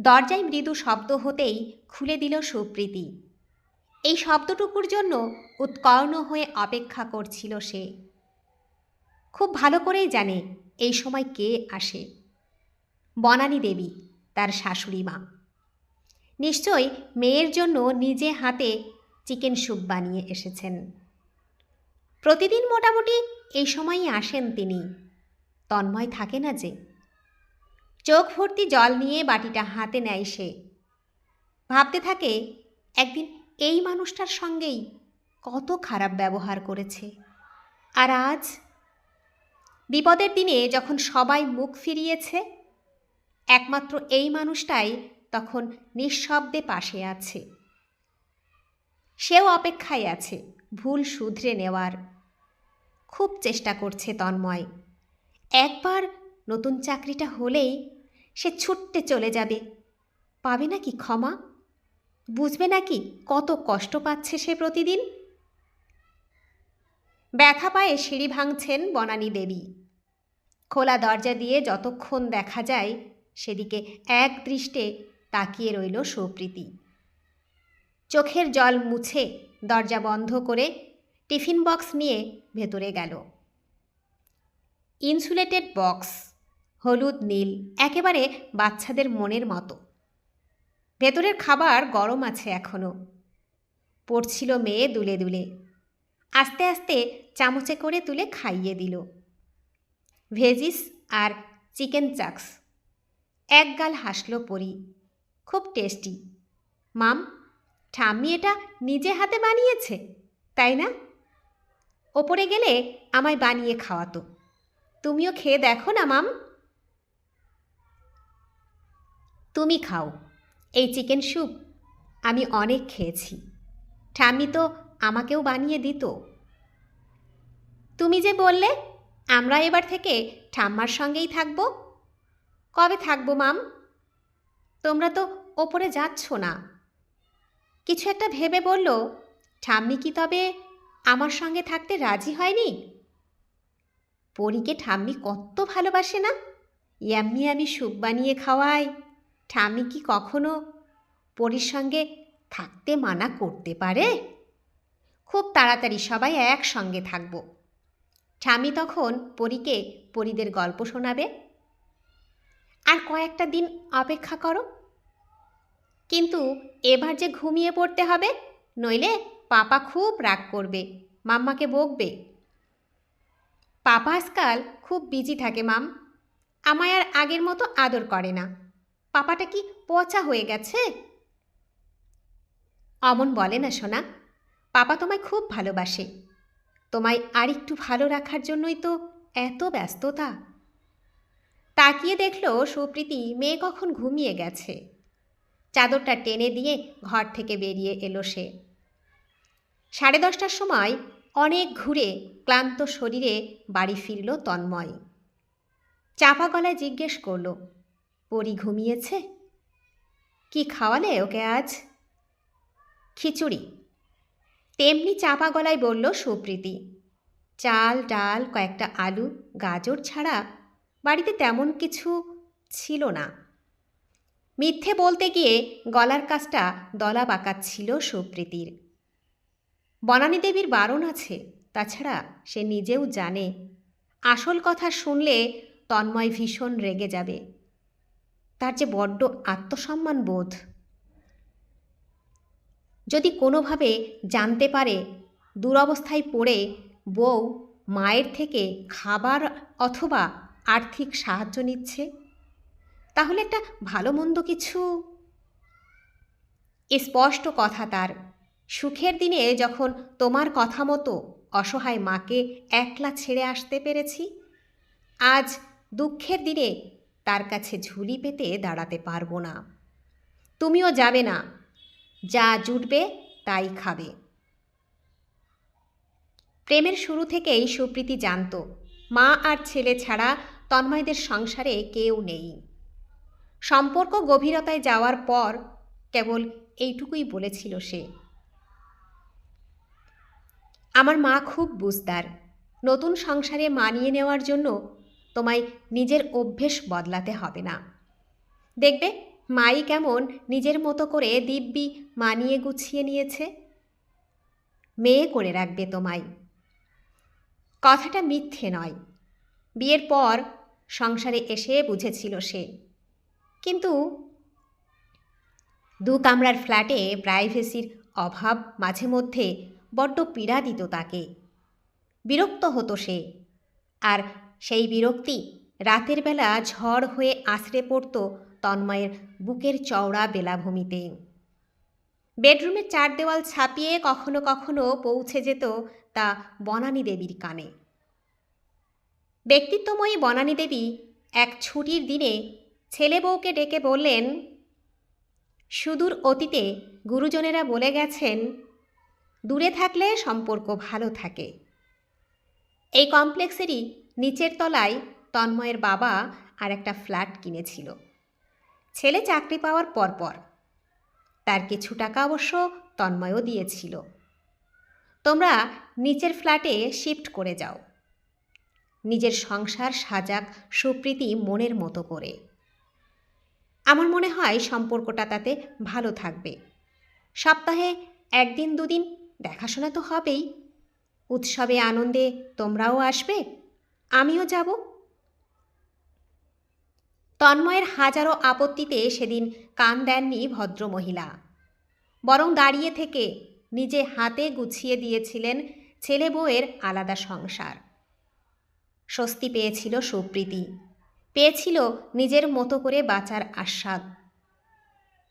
দরজায় মৃদু শব্দ হতেই খুলে দিল সুপ্রীতি। এই শব্দটুকুর জন্য উৎকর্ণ হয়ে অপেক্ষা করছিল সে। খুব ভালো করেই জানে এই সময় কে আসে। বনানী দেবী, তার শাশুড়ি মা। নিশ্চয় মেয়ের জন্য নিজে হাতে চিকেন স্যুপ বানিয়ে এসেছেন। প্রতিদিন মোটামুটি এই সময়ই আসেন তিনি। তন্ময় থাকে না যে। চোখ ভর্তি জল নিয়ে বাটিটা হাতে নেয় সে। ভাবতে থাকে, একদিন এই মানুষটার সঙ্গেই কত খারাপ ব্যবহার করেছে। আর আজ বিপদের দিনে যখন সবাই মুখ ফিরিয়েছে, একমাত্র এই মানুষটাই তখন নিঃশব্দে পাশে আছে। সেও অপেক্ষায় আছে, ভুল শুধরে নেওয়ার। খুব চেষ্টা করছে তন্ময়। একবার নতুন চাকরিটা হলেই সে ছুটতে চলে যাবে। পাবে নাকি ক্ষমা? বুঝবে নাকি কত কষ্ট পাচ্ছে সে প্রতিদিন? ব্যথা পায়ে সিঁড়ি ভাঙছেন বনানী দেবী। খোলা দরজা দিয়ে যতক্ষণ দেখা যায় সেদিকে এক দৃষ্টে তাকিয়ে রইল সুপ্রীতি। চোখের জল মুছে দরজা বন্ধ করে টিফিন বক্স নিয়ে ভেতরে গেল। ইনসুলেটেড বক্স হলুদ, নীল, একেবারে বাচ্চাদের মনের মতো। ভেতরের খাবার গরম আছে এখনও পড়ছিল মেয়ে দুলে দুলে। আস্তে আস্তে চামচে করে তুলে খাইয়ে দিল। ভেজিস আর চিকেন চাক্স। এক গাল হাসলো পরি। খুব টেস্টি। মাম, ঠাম্মি এটা নিজে হাতে বানিয়েছে, তাই না? ওপরে গেলে আমায় বানিয়ে খাওয়াতো। তুমিও খেয়ে দেখো না, মাম। তুমি খাও। এই চিকেন স্যুপ আমি অনেক খেয়েছি। ঠাম্মি তো আমাকেও বানিয়ে দিত। তুমি যে বললে, আমরা এবার থেকে ঠাম্মার সঙ্গেই থাকব। কবে থাকব, মাম? তোমরা তো ওপরে যাচ্ছ না। কিছু একটা ভেবে বলল, ঠাম্মি কি তবে আমার সঙ্গে থাকতে রাজি হয়নি? পরীকে ঠাম্মি কত ভালোবাসে না? ইয়াম্মি আমি স্যুপ বানিয়ে খাওয়াই ঠাম্মি কি কখনো পরীর সঙ্গে থাকতে মানা করতে পারে? খুব তাড়াতাড়ি সবাই একসঙ্গে থাকব। ঠামি তখন পরীকে পরীদের গল্প শোনাবে। আর কয়েকটা দিন অপেক্ষা করো। কিন্তু এবার যে ঘুমিয়ে পড়তে হবে, নইলে পাপা খুব রাগ করবে, মাম্মাকে বকবে। পাপা আজকাল খুব বিজি থাকে, মাম। আমায় আর আগের মতো আদর করে না। পাপাটা কি পচা হয়ে গেছে? অমন বলে না, সোনা। পাপা তোমায় খুব ভালোবাসে। তোমায় আর একটু ভালো রাখার জন্যই তো এত ব্যস্ততা। তাকিয়ে দেখল সুপ্রীতি মেয়ে কখন ঘুমিয়ে গেছে। চাদরটা টেনে দিয়ে ঘর থেকে বেরিয়ে এলো সে। সাড়ে দশটার সময় অনেক ঘুরে ক্লান্ত শরীরে বাড়ি ফিরল তন্ময়। চাপা গলায় জিজ্ঞেস করল পরি ঘুমিয়েছে? কি খাওয়ালে ওকে আজ? খিচুড়ি। তেমনি চাপা গলায় বলল সুপ্রীতি, চাল, ডাল, কয়েকটা আলু, গাজর ছাড়া বাড়িতে তেমন কিছু ছিল না। মিথ্যে বলতে গিয়ে গলার কাজটা দলা পাকাচ্ছিল সুপ্রীতির। বনানী দেবীর বারণ আছে, তাছাড়া সে নিজেও জানে। আসল কথা শুনলে তন্ময় ভীষণ রেগে যাবে। তার যে বড্ড আত্মসম্মান বোধ। যদি কোনোভাবে জানতে পারে দুরবস্থায় পড়ে বউ মায়ের থেকে খাবার অথবা আর্থিক সাহায্য নিচ্ছে, তাহলে একটা ভালো মন্দ কিছু। স্পষ্ট কথা তার। সুখের দিনে যখন তোমার কথা মতো অসহায় মাকে একলা ছেড়ে আসতে পেরেছি, আজ দুঃখের দিনে তার কাছে ঝুলি পেতে দাঁড়াতে পারব না। তুমিও যাবে না। যা জুটবে, তাই খাবে। প্রেমের শুরু থেকেই সুপ্রীতি জানত। মা আর ছেলে ছাড়া তন্ময়দের সংসারে কেউ নেই। সম্পর্ক গভীরতায় যাওয়ার পর কেবল এইটুকুই বলেছিল সে। আমার মা খুব বুঝদার। নতুন সংসারে মানিয়ে নেওয়ার জন্য তোমায় নিজের অভ্যেস বদলাতে হবে না। দেখবে, মাই কেমন নিজের মতো করে দিব্যি মানিয়ে গুছিয়ে নিয়েছে। মেয়ে করে রাখবে তোমায়। কথাটা মিথ্যে নয়। বিয়ের পর সংসারে এসে বুঝেছিল সে। কিন্তু দু কামরার ফ্ল্যাটে প্রাইভেসির অভাব মাঝে মধ্যে বড্ড পীড়া দিত তাকে। বিরক্ত হতো সে। আর সেই বিরক্তি রাতের বেলা ঝড় হয়ে আছড়ে পড়ত তন্ময়ের বুকের চওড়া বেলাভূমিতে। বেডরুমের চার দেওয়াল ছাপিয়ে কখনো কখনো পৌঁছে যেত তা বনানী দেবীর কানে। ব্যক্তিত্বময়ী বনানী দেবী এক ছুটির দিনে ছেলে বউকে ডেকে বললেন, সুদূর অতীতে গুরুজনেরা বলে গেছেন, দূরে থাকলে সম্পর্ক ভালো থাকে। এই কমপ্লেক্সেরই নিচের তলায় তন্ময়ের বাবা আর একটা ফ্ল্যাট কিনেছিল। ছেলে চাকরি পাওয়ার পরপর। তার কিছু টাকা অবশ্য তন্ময়ও দিয়েছিল। তোমরা নিচের ফ্ল্যাটে শিফট করে যাও। নিজের সংসার সাজাক সুপ্রীতি মনের মতো করে। আমার মনে হয় সম্পর্কটা তাতে ভালো থাকবে। সপ্তাহে একদিন দুদিন দেখাশোনা তো হবেই। উৎসবে, আনন্দে তোমরাও আসবে। আমিও যাব। তন্ময়ের হাজারো আপত্তিতে সেদিন কান দেননি ভদ্রমহিলা। বরং দাঁড়িয়ে থেকে নিজে হাতে গুছিয়ে দিয়েছিলেন ছেলে বউয়ের আলাদা সংসার। স্বস্তি পেয়েছিল সুপ্রীতি। পেয়েছিল নিজের মতো করে বাঁচার আস্বাদ।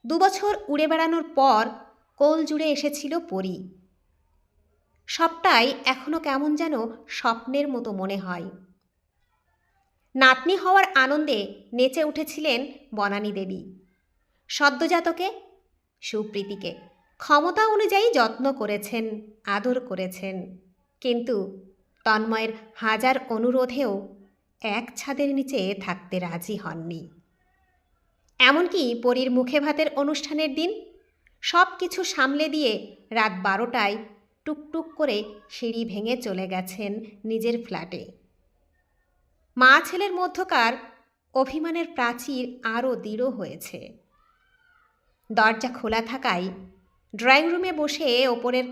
দুবছর উড়ে বেড়ানোর পর কোল জুড়ে এসেছিল পরী। সবটাই এখনও কেমন যেন স্বপ্নের মতো মনে হয়। নাতনি হওয়ার আনন্দে নেচে উঠেছিলেন বনানী দেবী। সদ্যজাতকে, সুপ্রীতিকে ক্ষমতা অনুযায়ী যত্ন করেছেন, আদর করেছেন। কিন্তু তন্ময়ের হাজার অনুরোধেও এক ছাদের নিচে থাকতে রাজি হননি। এমনকি পরীর মুখে ভাতের অনুষ্ঠানের দিন সব কিছু সামলে দিয়ে রাত বারোটায় টুকটুক করে সিঁড়ি ভেঙে চলে গেছেন নিজের ফ্ল্যাটে। মা ছেলের মধ্যকার অভিমানের প্রাচীর আরও দৃঢ় হয়েছে। দরজা খোলা থাকায় ড্রয়িং রুমে বসে ওপরের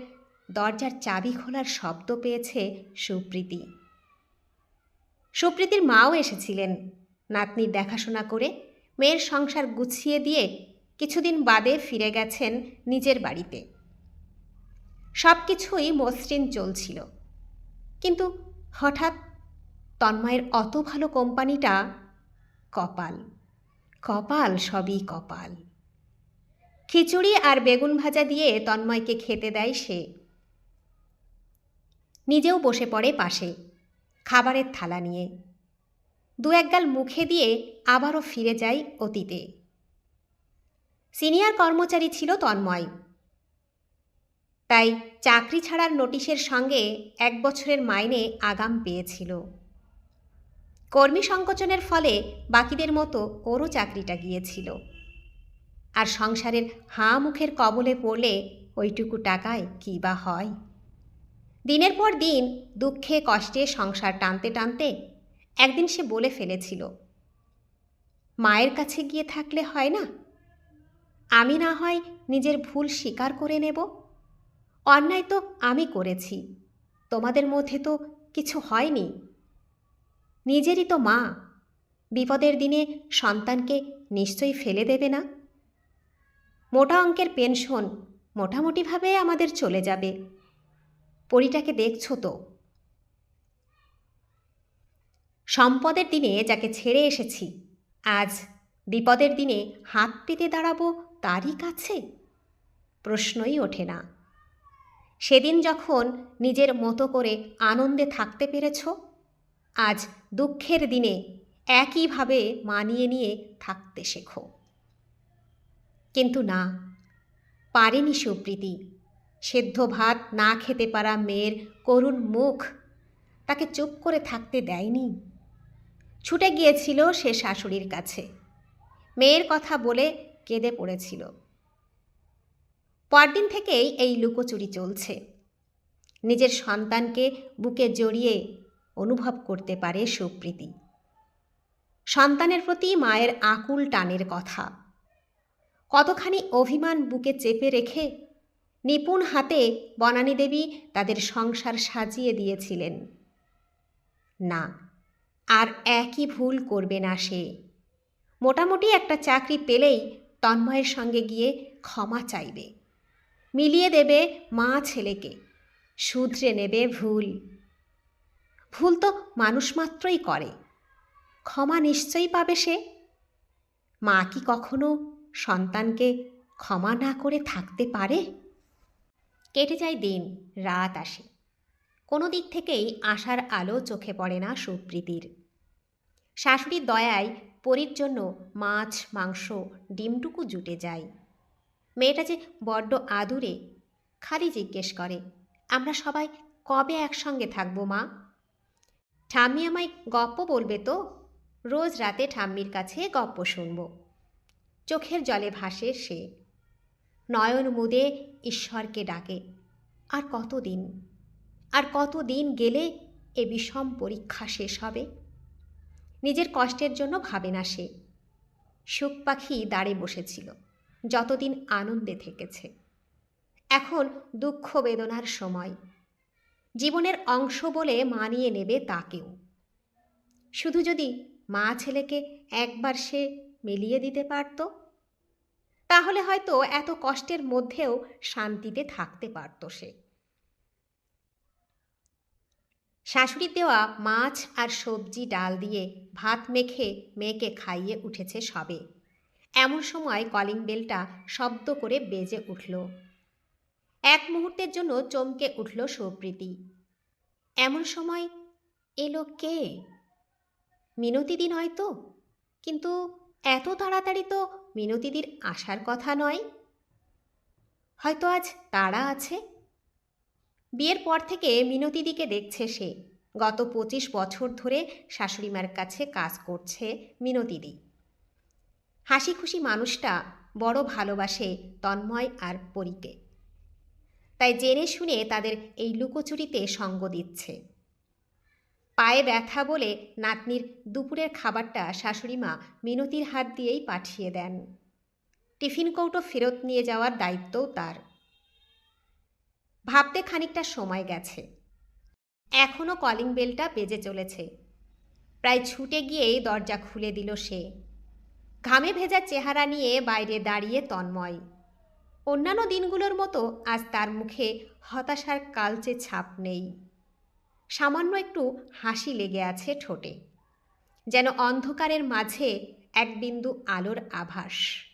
দরজার চাবি খোলার শব্দ পেয়েছে সুপ্রীতি। সুপ্রীতির মাও এসেছিলেন নাতনির দেখাশোনা করে, মেয়ের সংসার গুছিয়ে দিয়ে কিছুদিন বাদে ফিরে গেছেন নিজের বাড়িতে। সব কিছুই মসৃণ চলছিল। কিন্তু হঠাৎ তন্ময়ের অত ভালো কোম্পানিটা কপাল। কপাল সবই কপাল। খিচুড়ি আর বেগুন ভাজা দিয়ে তন্ময়কে খেতে দেয় সে। নিজেও বসে পড়ে পাশে, খাবারের থালা নিয়ে। দু একগাল মুখে দিয়ে আবারও ফিরে যায় অতীতে। সিনিয়র কর্মচারী ছিল তন্ময়। তাই চাকরি ছাড়ার নোটিশের সঙ্গে এক বছরের মাইনে আগাম পেয়েছিল। কর্মী সংকোচনের ফলে বাকিদের মতো ওরও চাকরিটা গিয়েছিল। আর সংসারের হাঁ মুখের কবলে পড়লে ওইটুকু টাকায় কী বা হয়? দিনের পর দিন দুঃখে কষ্টে সংসার টানতে টানতে একদিন সে বলে ফেলেছিল, মায়ের কাছে গিয়ে থাকলে হয় না? আমি না হয় নিজের ভুল স্বীকার করে নেব? অন্যায় তো আমি করেছি, তোমাদের মধ্যে তো কিছু হয়নি। নিজেরই তো মা। বিপদের দিনে সন্তানকে নিশ্চয়ই ফেলে দেবে না। মোটা অঙ্কের পেনশন মোটামুটিভাবে আমাদের চলে যাবে। পরিটাকে দেখছ তো। সম্পদের দিনে যাকে ছেড়ে এসেছি, আজ বিপদের দিনে হাত পেতে দাঁড়াবো তারই কাছে? প্রশ্নই ওঠে না। সেদিন যখন নিজের মতো করে আনন্দে থাকতে পেরেছ আজ দুঃখের দিনে একইভাবে মানিয়ে নিয়ে থাকতে শেখো। কিন্তু না, পারেনি সুপ্রীতি। সেদ্ধ ভাত না খেতে পারা মেয়ের করুণ মুখ তাকে চুপ করে থাকতে দেয়নি। ছুটে গিয়েছিল সে শাশুড়ির কাছে। মেয়ের কথা বলে কেঁদে পড়েছিল। পরদিন থেকেই এই লুকোচুরি চলছে। নিজের সন্তানকে বুকে জড়িয়ে অনুভব করতে পারে সুপ্রীতি। সন্তানের প্রতি মায়ের আকুল টানের কথা। কতখানি অভিমান বুকে চেপে রেখে নিপুণ হাতে বনানী দেবী তাদের সংসার সাজিয়ে দিয়েছিলেন। না, আর একই ভুল করবে না সে। মোটামুটি একটা চাকরি পেলেই তন্ময়ের সঙ্গে গিয়ে ক্ষমা চাইবে। মিলিয়ে দেবে মা ছেলেকে, শুধরে নেবে ভুল। ভুল তো মানুষ মাত্রই করে। ক্ষমা নিশ্চয়ই পাবে সে। মা কি কখনো সন্তানকে ক্ষমা না করে থাকতে পারে? কেটে যায় দিন, রাত আসে। কোনো দিক থেকেই আশার আলো চোখে পড়ে না সুপ্রীতির। শাশুড়ির দয়ায় পরীর জন্য মাছ, মাংস, ডিমটুকু জুটে যায়। মেয়েটা যে বড্ড আদুরে, খালি জিজ্ঞেস করে, আমরা সবাই কবে একসঙ্গে থাকব মা? ঠাম্মি আমায় গপ্প বলবে তো? রোজ রাতে ঠাম্মির কাছে গপ্প শুনব। চোখের জলে ভাসে সে। নয়ন মুদে ঈশ্বরকে ডাকে। আর কতদিন? আর কতদিন গেলে এ বিষম পরীক্ষা শেষ হবে? নিজের কষ্টের জন্য ভাবে না সে। সুখ পাখি দাঁড়ে বসেছিল। যতদিন আনন্দে থেকেছে। এখন দুঃখ বেদনার সময়। জীবনের অংশ বলে মানিয়ে নেবে তাকেও। শুধু যদি মা ছেলেকে একবার সে মিলিয়ে দিতে পারত, তাহলে হয়তো এত কষ্টের মধ্যেও শান্তিতে থাকতে পারত সে। শাশুড়ির দেওয়া মাছ আর সবজি ডাল দিয়ে ভাত মেখে মেয়েকে খাইয়ে উঠেছে সবে। এমন সময় কলিং বেলটা শব্দ করে বেজে উঠল। এক মুহূর্তের জন্য চমকে উঠল সুপ্রীতি। এমন সময় এলো কে? মিনতিদি নয় তো? কিন্তু এত তাড়াতাড়ি তো মিনতিদির আসার কথা নয়? হয়তো আজ তাড়া আছে? বিয়ের পর থেকে মিনতিদিকে দেখছে সে। গত পঁচিশ বছর ধরে শাশুড়িমার কাছে কাজ করছে মিনতিদি। হাসি খুশি মানুষটা বড় ভালোবাসে তন্ময় আর পরীকে। তাই জেনে শুনে তাদের এই লুকোচুরিতে সঙ্গ দিচ্ছে। পায়ে ব্যথা বলে নাতনির দুপুরের খাবারটা শাশুড়িমা মিনতির হাত দিয়েই পাঠিয়ে দেন। টিফিন কৌটো ফেরত নিয়ে যাওয়ার দায়িত্বও তার। ভাবতে খানিকটা সময় গেছে। এখনও কলিং বেলটা বেজে চলেছে। প্রায় ছুটে গিয়েই দরজা খুলে দিল সে। ঘামে ভেজা চেহারা নিয়ে বাইরে দাঁড়িয়ে তন্ময়। অন্যান্য দিনগুলোর মতো আজ তার মুখে হতাশার কালচে ছাপ নেই। সামান্য একটু হাসি লেগে আছে ঠোঁটে। যেন অন্ধকারের মাঝে এক বিন্দু আলোর আভাস।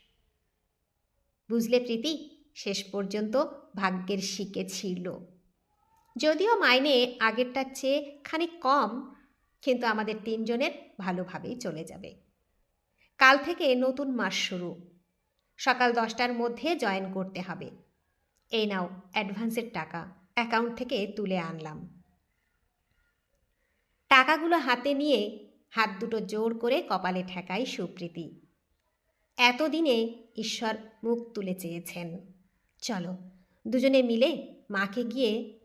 বুঝলে প্রীতি, শেষ পর্যন্ত ভাগ্যের শিকে ছিল। যদিও মাইনে আগেরটার চেয়ে খানিক কম, কিন্তু আমাদের তিনজনের ভালোভাবেই চলে যাবে। কাল থেকে নতুন মাস শুরু। সকাল দশটার মধ্যে জয়েন করতে হবে। এই নাও অ্যাডভান্সের টাকা, অ্যাকাউন্ট থেকে তুলে আনলাম। টাকাগুলো হাতে নিয়ে হাত দুটো জোর করে কপালে ঠেকাই সুপ্রীতি। এতদিনে ঈশ্বর মুখ তুলে চেয়েছেন। চলো, দুজনে মিলে মাকে গিয়ে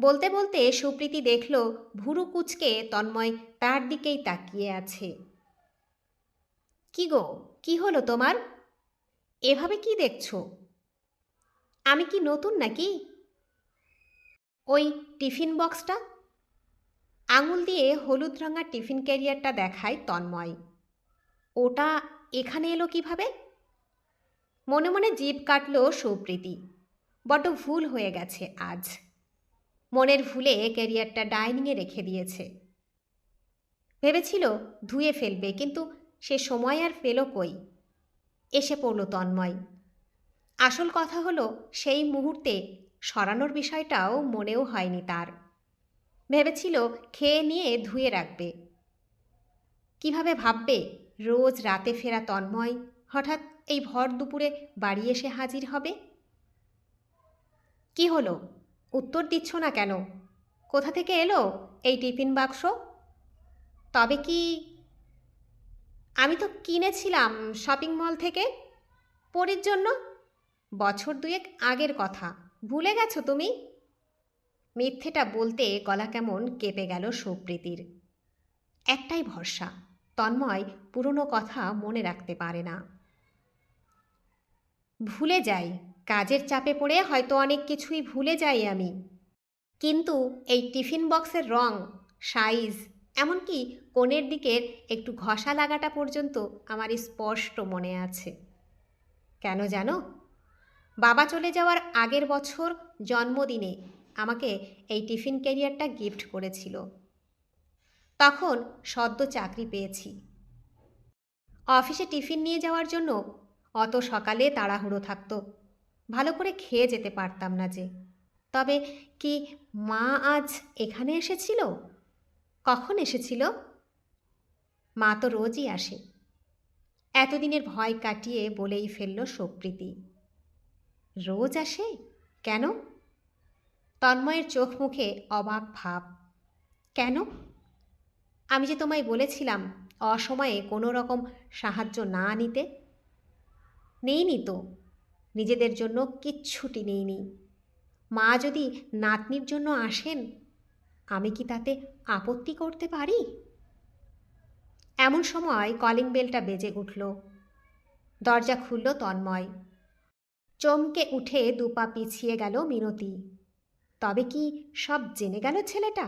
বলতে বলতে সুপ্রীতি দেখল ভুরু কুচকে তন্ময় তার দিকেই তাকিয়ে আছে। কি গো, কি হলো তোমার? এভাবে কি দেখছ? আমি কি নতুন নাকি? ওই টিফিন বক্সটা? আঙুল দিয়ে হলুদ রঙা টিফিন ক্যারিয়ারটা দেখায় তন্ময়। ওটা এখানে এলো কীভাবে? মনে মনে জিভ কাটল সুপ্রীতি। বড্ড ভুল হয়ে গেছে আজ। মনের ভুলে ক্যারিয়ারটা ডাইনিংয়ে রেখে দিয়েছে। ভেবেছিল ধুয়ে ফেলবে, কিন্তু সে সময় আর ফেলো কই? এসে পড়ল তন্ময়। আসল কথা হলো, সেই মুহূর্তে সরানোর বিষয়টাও মনেও হয়নি তার। ভেবেছিল খেয়ে নিয়ে ধুয়ে রাখবে। কীভাবে ভাববে রোজ রাতে ফেরা তন্ময়, হঠাৎ এই ভর দুপুরে বাড়ি এসে হাজির হবে? কি হলো? উত্তর দিচ্ছ না কেন? কোথা থেকে এলো এই টিফিন বাক্স? তবে কি আমি তো কিনেছিলাম শপিং মল থেকে। পরির জন্য বছর দুয়েক আগের কথা। ভুলে গেছো তুমি? মিথ্যেটা বলতে গলা কেমন কেঁপে গেল সুপ্রীতির। একটাই ভরসা, তন্ময় পুরনো কথা মনে রাখতে পারে না। ভুলে যাই, কাজের চাপে পড়ে হয়তো অনেক কিছুই ভুলে যাই আমি। কিন্তু এই টিফিন বক্সের রং, সাইজ, এমনকি কোণের দিকের একটু ঘষা লাগাটা পর্যন্ত আমার স্পষ্ট মনে আছে। কেন জানো? বাবা চলে যাওয়ার আগের বছর জন্মদিনে আমাকে এই টিফিন ক্যারিয়ারটা গিফট করেছিল। তখন সদ্য চাকরি পেয়েছি। অফিসে টিফিন নিয়ে যাওয়ার জন্য অত সকালে তাড়াহুড়ো থাকতো। ভালো করে খেয়ে যেতে পারতাম না যে। তবে কি মা আজ এখানে এসেছিল? কখন এসেছিল? মা তো রোজই আসে। এতদিনের ভয় কাটিয়ে বলেই ফেলল সুপ্রীতি। রোজ আসে? কেন? তন্ময়ের চোখ মুখে অবাক ভাব। কেন? আমি যে তোমায় বলেছিলাম, অসময়ে কোনো রকম সাহায্য না নিতে। নেইনি তো। নিজেদের জন্য কিচ্ছুটি নেইনি। মা যদি নাতনির জন্য আসেন, আমি কি তাতে আপত্তি করতে পারি? এমন সময় কলিং বেলটা বেজে উঠল। দরজা খুলল তন্ময়। চমকে উঠে দুপা পিছিয়ে গেল মিনতি। তবে কি সব জেনে গেল ছেলেটা?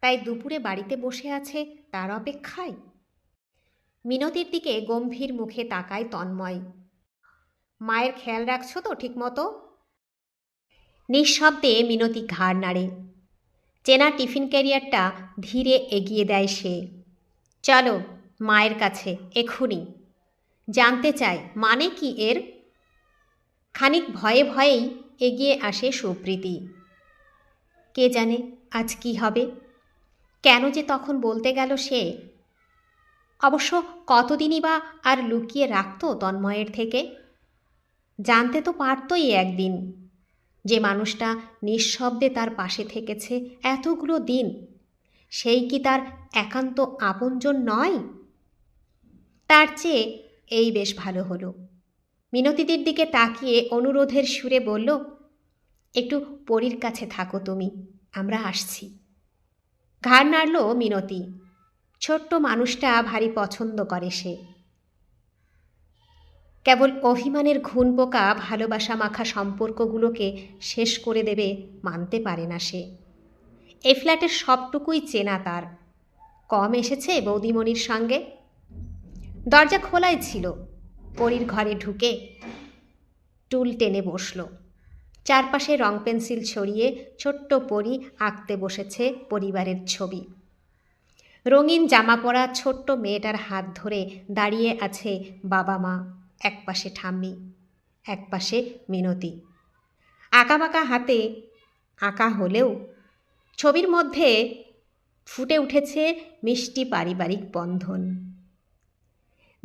তাই দুপুরে বাড়িতে বসে আছে তার অপেক্ষায়। মিনতির দিকে গম্ভীর মুখে তাকায় তন্ময়। মায়ের খেয়াল রাখছো তো ঠিকমতো? নিঃশব্দে মিনতি ঘাড় নাড়ে। চেনা টিফিন ক্যারিয়ারটা ধীরে এগিয়ে দেয় সে। চলো, মায়ের কাছে এক্ষুনি জানতে চায় মানে কি এর? খানিক ভয়ে ভয়েই এগিয়ে আসে সুপ্রীতি। কে জানে আজ কি হবে? কেন যে তখন বলতে গেল সে? অবশ্য কতদিনই বা আর লুকিয়ে রাখত তন্ময়ের থেকে? জানতে তো পারতই একদিন। যে মানুষটা নিঃশব্দে তার পাশে থেকেছে এতগুলো দিন। সেই কি তার একান্ত আপনজন নয়? তার চেয়ে এই বেশ ভালো হলো। মিনতিদের দিকে তাকিয়ে অনুরোধের সুরে বলল, একটু পরীর কাছে থাকো তুমি, আমরা আসছি। ঘাড় নাড়ল মিনতি। ছোট্ট মানুষটা ভারী পছন্দ করে সে। কেবল অভিমানের ঘুণ পোকা ভালোবাসা মাখা সম্পর্কগুলোকে শেষ করে দেবে মানতে পারে না সে। এই ফ্ল্যাটের সবটুকুই চেনা তার। কম এসেছে বৌদিমণির সঙ্গে। দরজা খোলাই ছিল। পরীর ঘরে ঢুকে টুল টেনে বসল। চারপাশে রং পেন্সিল ছড়িয়ে ছোট্ট পরি আঁকতে বসেছে পরিবারের ছবি। রঙিন জামা পরা ছোট্ট মেয়েটার হাত ধরে দাঁড়িয়ে আছে বাবা মা এক পাশে ঠাম্মি এক পাশে মিনতি। আঁকাবাঁকা হাতে আঁকা হলেও ছবির মধ্যে ফুটে উঠেছে মিষ্টি পারিবারিক বন্ধন।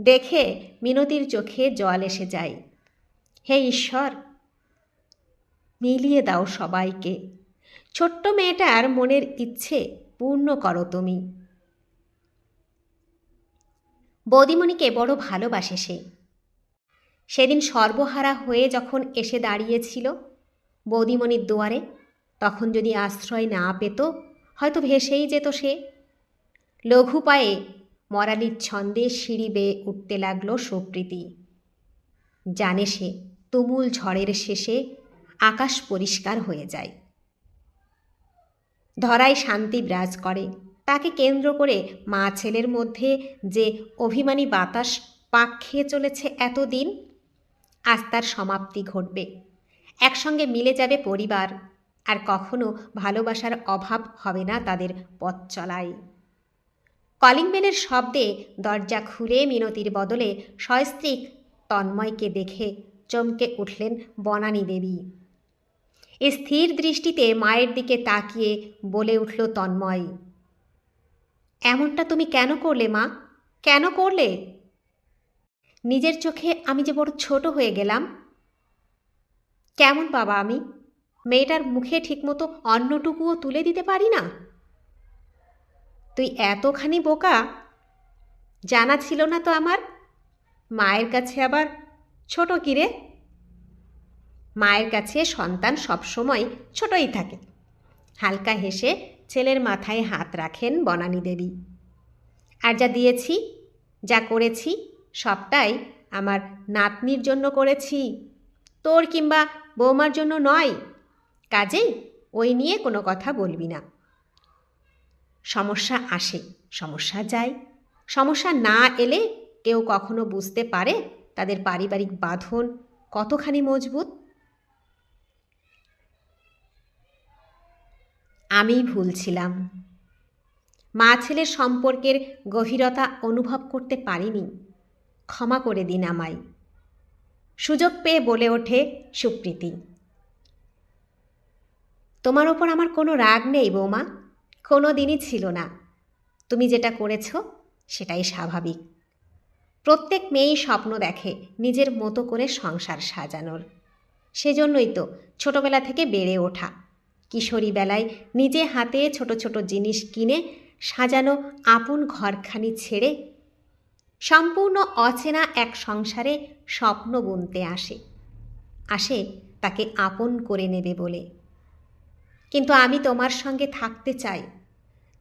দেখে মিনতির চোখে জল এসে যায়। হে ঈশ্বর, মিলিয়ে দাও সবাইকে। ছোট্ট মেয়েটার মনের ইচ্ছে পূর্ণ করো তুমি। বৌদিমণিকে বড় ভালোবাসে সে। সেদিন সর্বহারা হয়ে যখন এসে দাঁড়িয়েছিল বৌদিমণির দুয়ারে তখন যদি আশ্রয় না পেত, হয়তো ভেসেই যেত সে। লঘু পায়ে মরালির ছন্দে সিঁড়ি বেয়ে উঠতে লাগল সুপ্রীতি। জানে সে, তুমুল ঝড়ের শেষে আকাশ পরিষ্কার হয়ে যায়। ধরায় শান্তি বিরাজ করে। তাকে কেন্দ্র করে মা ছেলের মধ্যে যে অভিমানী বাতাস পাক খেয়ে চলেছে এতদিন, আজ তার সমাপ্তি ঘটবে। একসঙ্গে মিলে যাবে পরিবার। আর কখনো ভালোবাসার অভাব হবে না তাদের পথ চলায়। কলিং বেলের শব্দে দরজা খুলে মিনতির বদলে সস্ত্রীক তন্ময়কে দেখে চমকে উঠলেন বনানী দেবী। স্থির দৃষ্টিতে মায়ের দিকে তাকিয়ে বলে উঠল তন্ময়, এমনটা তুমি কেন করলে মা? কেন করলে? নিজের চোখে আমি যে বড় ছোট হয়ে গেলাম। কেমন বাবা আমি? মেয়েটার মুখে ঠিকমতো অন্নটুকুও তুলে দিতে পারি না? তুই এতখানি বোকা? জানা ছিল না তো আমার। মায়ের কাছে আবার ছোট কিরে মায়ের কাছে সন্তান সবসময় ছোটই থাকে। হালকা হেসে ছেলের মাথায় হাত রাখেন বনানী দেবী। আর যা দিয়েছি, যা করেছি, সবটাই আমার নাতনির জন্য করেছি। তোর কিংবা বৌমার জন্য নয় কাজেই ওই নিয়ে কোনো কথা বলবি না। সমস্যা আসে, সমস্যা যায়। সমস্যা না এলে কেউ কখনো বুঝতে পারে তাদের পারিবারিক বাঁধন কতখানি মজবুত? আমি ভুল ছিলাম মা ছেলের সম্পর্কের গভীরতা অনুভব করতে পারিনি। ক্ষমা করে দিন আমায়। সুযোগ পেয়ে বলে ওঠে সুপ্রীতি। তোমার ওপর আমার কোনো রাগ নেই, বৌমা। কোনো দিনই ছিল না। তুমি যেটা করেছ, সেটাই স্বাভাবিক। প্রত্যেক মেয়েই স্বপ্ন দেখে নিজের মতো করে সংসার সাজানোর। সেজন্যই তো ছোটবেলা থেকে বেড়ে ওঠা। কিশোরী বেলায় নিজে হাতে ছোট ছোট জিনিস কিনে সাজানো আপন ঘরখানি ছেড়ে সম্পূর্ণ অচেনা এক সংসারে স্বপ্ন বুনতে আসে। আসে তাকে আপন করে নেবে বলে। কিন্তু আমি তোমার সঙ্গে থাকতে চাই।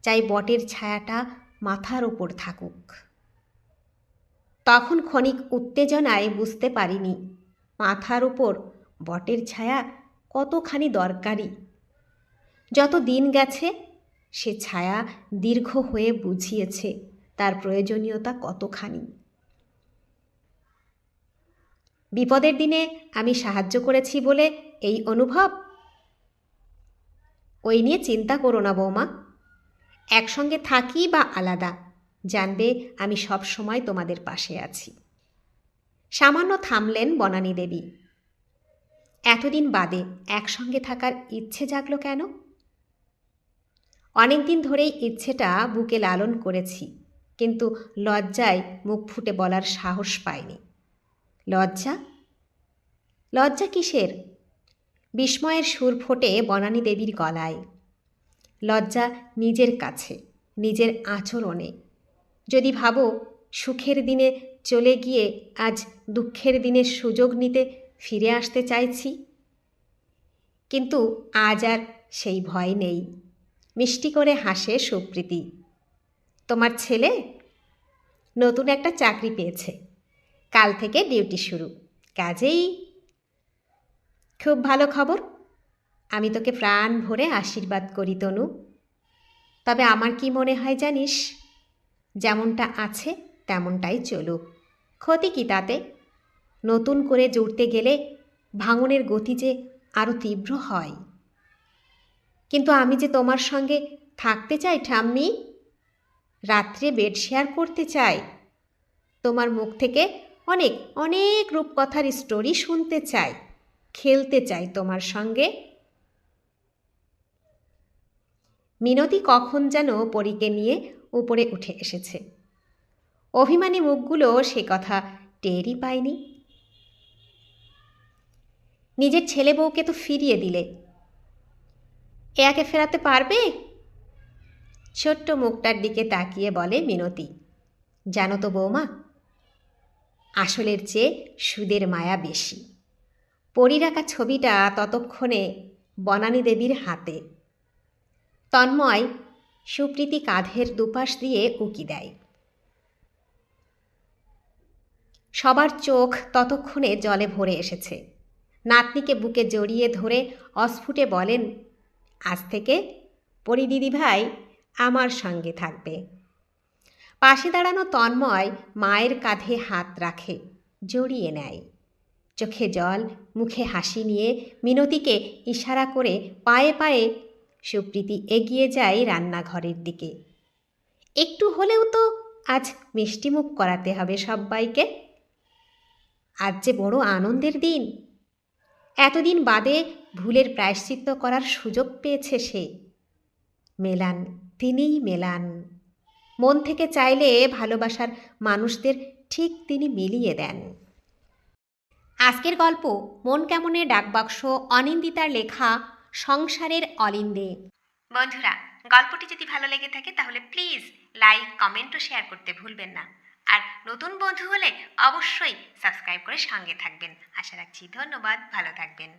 চাই বটের ছায়াটা মাথার ওপর থাকুক। তখন ক্ষণিক উত্তেজনায় বুঝতে পারিনি মাথার উপর বটের ছায়া কতখানি দরকারি। যত দিন গেছে, সে ছায়া দীর্ঘ হয়ে বুঝিয়েছে তার প্রয়োজনীয়তা কতখানি। বিপদের দিনে আমি সাহায্য করেছি বলে এই অনুভব ওই নিয়ে চিন্তা করো না, বৌমা। একসঙ্গে থাকি বা আলাদা, জানবে আমি সব সময় তোমাদের পাশে আছি। সামান্য থামলেন বনানী দেবী। এতদিন বাদে একসঙ্গে থাকার ইচ্ছে জাগলো কেন? অনেকদিন ধরেই ইচ্ছেটা বুকে লালন করেছি, কিন্তু লজ্জায় মুখ ফুটে বলার সাহস পাইনি। লজ্জা? লজ্জা কিসের? বিস্ময়ের সুর ফোটে বনানী দেবীর গলায়। লজ্জা নিজের কাছে, নিজের আচরণে। যদি ভাবো, সুখের দিনে চলে গিয়ে আজ দুঃখের দিনের সুযোগ নিতে ফিরে আসতে চাইছি। কিন্তু আজ আর সেই ভয় নেই। মিষ্টি করে হাসে সুপ্রীতি। তোমার ছেলে? নতুন একটা চাকরি পেয়েছে। কাল থেকে ডিউটি শুরু। কাজেই খুব ভালো খবর। আমি তোকে প্রাণ ভরে আশীর্বাদ করি তনু। তবে আমার কি মনে হয় জানিস? যেমনটা আছে, তেমনটাই চলুক। ক্ষতি কি তাতে? নতুন করে জুড়তে গেলে ভাঙনের গতি যে আরও তীব্র হয়। কিন্তু আমি যে তোমার সঙ্গে থাকতে চাই ঠাম্মি, রাত্রে বেড শেয়ার করতে চাই, তোমার মুখ থেকে অনেক অনেক রূপকথার স্টোরি শুনতে চাই। খেলতে চাই তোমার সঙ্গে। মিনতি কখন যেন পরীকে নিয়ে উপরে উঠে এসেছে। অভিমানী মুখগুলো সে কথা টেরই পায়নি। নিজের ছেলে বউকে তো ফিরিয়ে দিলে। এয়াকে ফেরাতে পারবে? ছোট্ট মুখটার দিকে তাকিয়ে বলে মিনতি, জানো তো বৌমা, আসলের চেয়ে সুদের মায়া বেশি। পরিরাখা ছবিটা ততক্ষণে বনানী দেবীর হাতে। তন্ময় সুপ্রীতি কাঁধের দুপাশ দিয়ে উকি দেয়। সবার চোখ ততক্ষণে জলে ভরে এসেছে। নাতনিকে বুকে জড়িয়ে ধরে অস্ফুটে বলেন, আজ থেকে পরিদিদি ভাই আমার সঙ্গে থাকবে। পাশে দাঁড়ানো তন্ময় মায়ের কাঁধে হাত রাখে, জড়িয়ে নেয়। চোখে জল, মুখে হাসি নিয়ে মিনতিকে ইশারা করে পায়ে পায়ে সুপ্রীতি এগিয়ে যায় রান্নাঘরের দিকে। একটু হলেও তো আজ মিষ্টিমুখ করাতে হবে সব্বাইকে। আজ যে বড় আনন্দের দিন। এতদিন বাদে ভুলের প্রায়শ্চিত্ত করার সুযোগ পেয়েছে সে। মেলান, তিনিই মেলান। মন থেকে চাইলে ভালোবাসার মানুষদের ঠিক তিনি মিলিয়ে দেন। আজকের গল্প মন কেমনে ডাকবাক্স অনিন্দিতার লেখা সংসারের অলিন্দে। বন্ধুরা, গল্পটি যদি ভালো লেগে থাকে তাহলে প্লিজ লাইক, কমেন্ট ও শেয়ার করতে ভুলবেন না। আর নতুন বন্ধু হলে অবশ্যই সাবস্ক্রাইব করে সঙ্গে থাকবেন। আশা রাখছি ধন্যবাদ, ভালো থাকবেন।